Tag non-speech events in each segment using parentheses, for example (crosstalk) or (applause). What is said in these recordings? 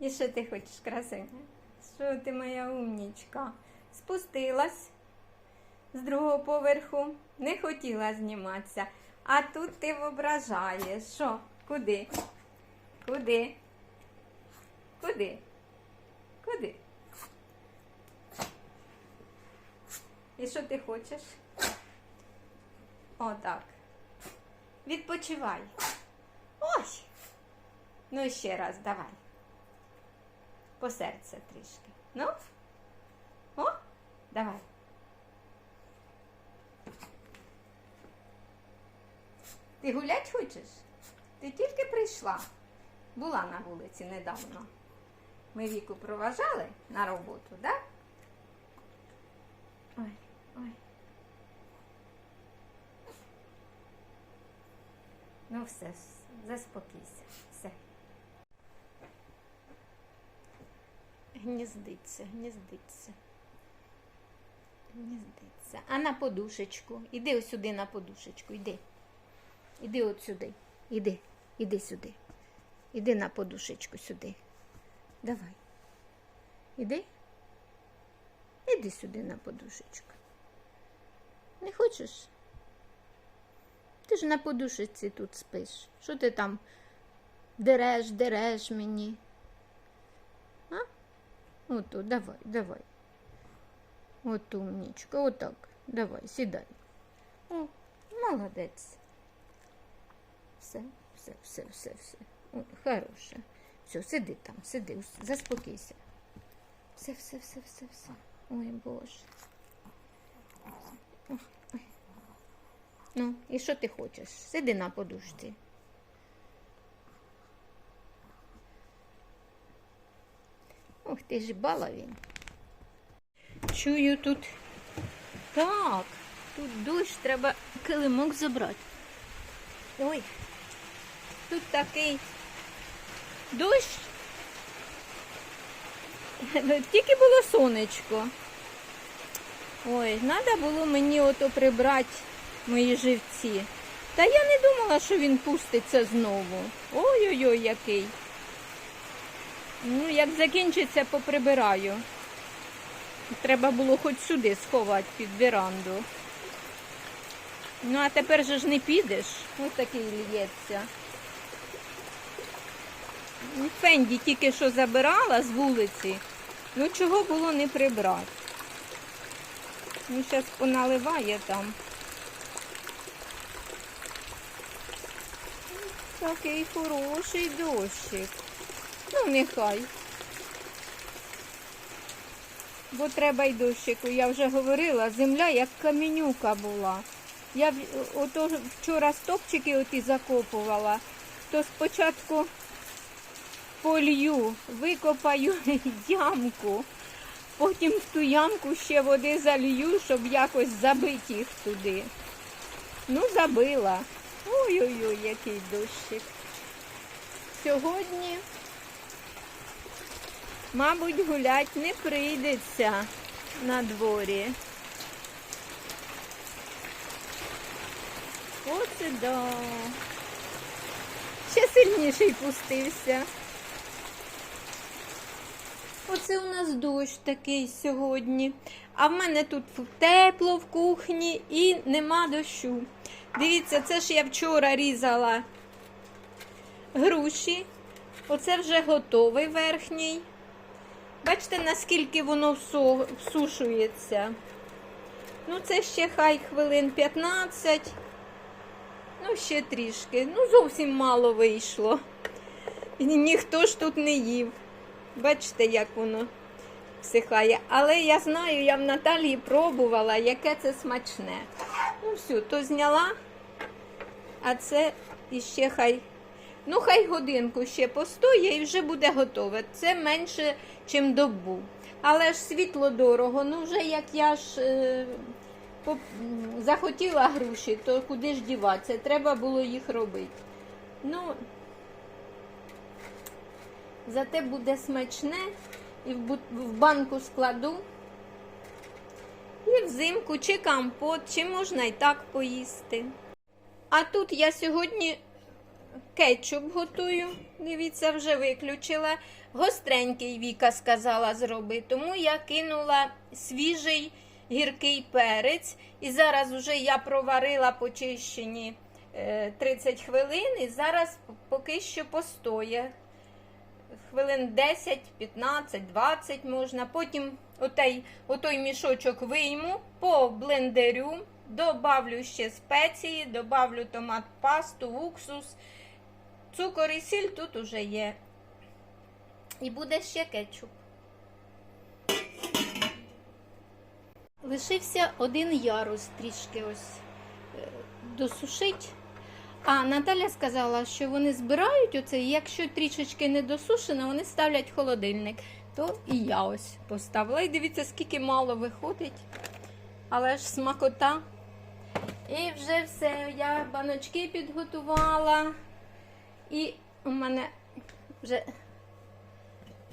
І що ти хочеш, красиня? Що ти моя умнічка? Спустилась з другого поверху, не хотіла зніматися. А тут ти вображаєш. Що? Куди? Куди? Куди? Куди? І що ти хочеш? Отак. Відпочивай. Ой! Ну ще раз, давай. По серцю трішки. Ну? О, давай. Ти гулять хочеш? Ти тільки прийшла. Була на вулиці недавно. Ми віку проважали на роботу, так? Да? Ой, ой. Ну все, заспокійся. Все. Гніздиться, гніздиться. Гніздиться. А на подушечку. Іди ось сюди на подушечку, іди. Іди от сюди. Іди, іди сюди. Іди на подушечку сюди. Давай. Іди. Іди сюди на подушечку. Не хочеш? Ти ж на подушечці тут спиш. Що ти там дереш, дереш мені? Ото, давай, давай. От умнічка, отак. Давай, сідай. О, молодець. Все, все, все, все, все. О, хороше. Все, сиди там, сиди, заспокійся. Все, все, все, все, все. Ой, Боже. Ну, і що ти хочеш? Сиди на подушці. Ох, ти ж баловін. Чую тут. Так, тут дощ, треба килимок забрати. Ой, тут такий дощ. (laughs) Тільки було сонечко. Ой, треба було мені ото прибрати мої живці. Та я не думала, що він пуститься знову. Ой-ой-ой, який. Ну, як закінчиться, поприбираю. Треба було хоч сюди сховати під веранду. Ну, а тепер же ж не підеш. Ось такий лється. Ну, Фенді тільки що забирала з вулиці. Ну, чого було не прибрати? Ну, зараз поналиває там. Такий хороший дощик. Ну, нехай. Бо треба й дощику. Я вже говорила, земля як каменюка була. Я ото вчора стопчики оті закопувала, то спочатку полью, викопаю (laughs) ямку, потім в ту ямку ще води залью, щоб якось забити їх туди. Ну, забила. Ой-ой-ой, який дощик. Сьогодні, мабуть, гулять не прийдеться на дворі. Оце да. Ще сильніший пустився. Оце у нас дощ такий сьогодні. А в мене тут тепло в кухні і нема дощу. Дивіться, це ж я вчора різала груші. Оце вже готовий верхній. Бачите, наскільки воно всушується. Ну, це ще хай хвилин 15. Ну, ще трішки. Ну, зовсім мало вийшло. І ніхто ж тут не їв. Бачите, як воно всихає. Але я знаю, я в Наталії пробувала, яке це смачне. Ну, все, то зняла, а це іще хай. Ну, хай годинку ще постоє і вже буде готове. Це менше, ніж добу. Але ж світло дорого. Ну, вже як я ж е, поп- захотіла груші, то куди ж діватися? Треба було їх робити. Ну, зате буде смачне і в, бут- в банку складу. І взимку чи компот, чи можна і так поїсти. А тут я сьогодні кетчуп готую. Дивіться, вже виключила. гостренький Віка сказала зроби. Тому я кинула свіжий гіркий перець. І зараз вже я проварила почищені е, 30 хвилин. І зараз поки що постоє. Хвилин 10, 15, 20 можна. Потім отей, отой мішочок вийму, по блендерю, добавлю ще спеції, добавлю томат пасту, уксус, цукор і сіль тут уже є. І буде ще кетчуп. Лишився один ярус трішки ось е, досушить. А Наталя сказала, що вони збирають оце, і якщо трішечки не досушено, вони ставлять в холодильник. То і я ось поставила. І дивіться, скільки мало виходить. Але ж смакота. І вже все. Я баночки підготувала. І у мене вже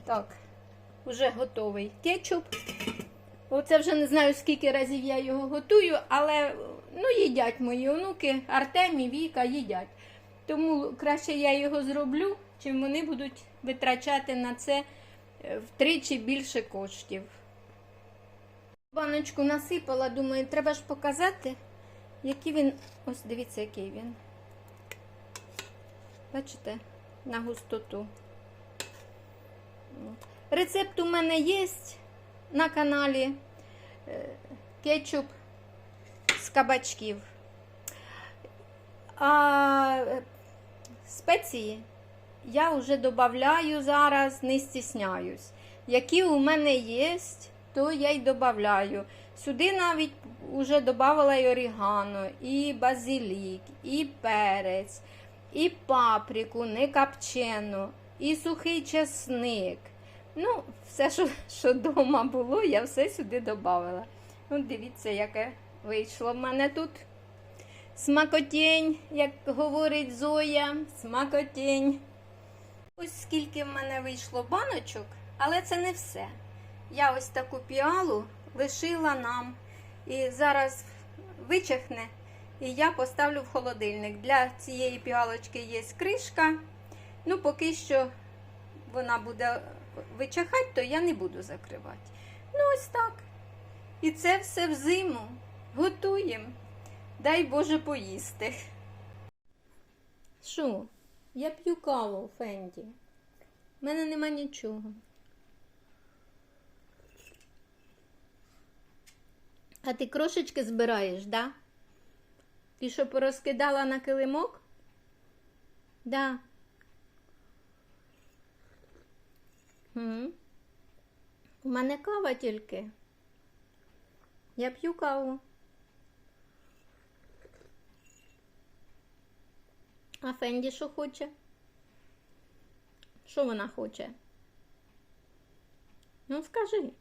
так, вже готовий кетчуп. Оце вже не знаю, скільки разів я його готую, але ну, їдять мої онуки, Артем і Віка їдять. Тому краще я його зроблю, чим вони будуть витрачати на це е, втричі більше коштів. Баночку насипала, думаю, треба ж показати, який він. Ось дивіться, який він. Бачите, на густоту. Рецепт у мене є на каналі Е, кетчуп з кабачків. А е, спеції я вже додаю зараз, не стісняюсь. Які у мене є, то я й додаю. Сюди навіть вже додавала і орігано, і базилік, і перець, і паприку, не копчену, і сухий чесник. Ну, все, що, що вдома було, я все сюди додавала. Ну, дивіться, яке вийшло в мене тут. Смакотінь, як говорить Зоя, смакотінь. Ось скільки в мене вийшло баночок, але це не все. Я ось таку піалу лишила нам. І зараз вичахне, і я поставлю в холодильник. Для цієї піалочки є кришка. Ну, поки що вона буде вичахати, то я не буду закривати. Ну, ось так. І це все взиму. Готуємо. Дай Боже поїсти. Що? Я п'ю каву, Фенді. У мене нема нічого. А ти крошечки збираєш, да? Ти що порозкидала на килимок? Да. М? У мене кава тільки. Я п'ю каву. А Фенді що хоче? Що вона хоче? Ну, скажи.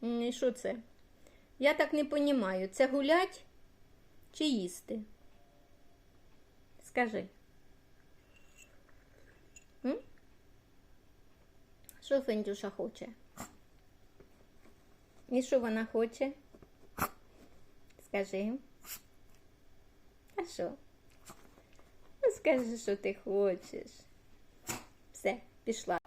І що це? Я так не понімаю. Це гулять чи їсти? Скажи. Що Фендюша хоче? І що вона хоче? Скажи. А що? Ну, скажи, що ти хочеш. Все, пішла.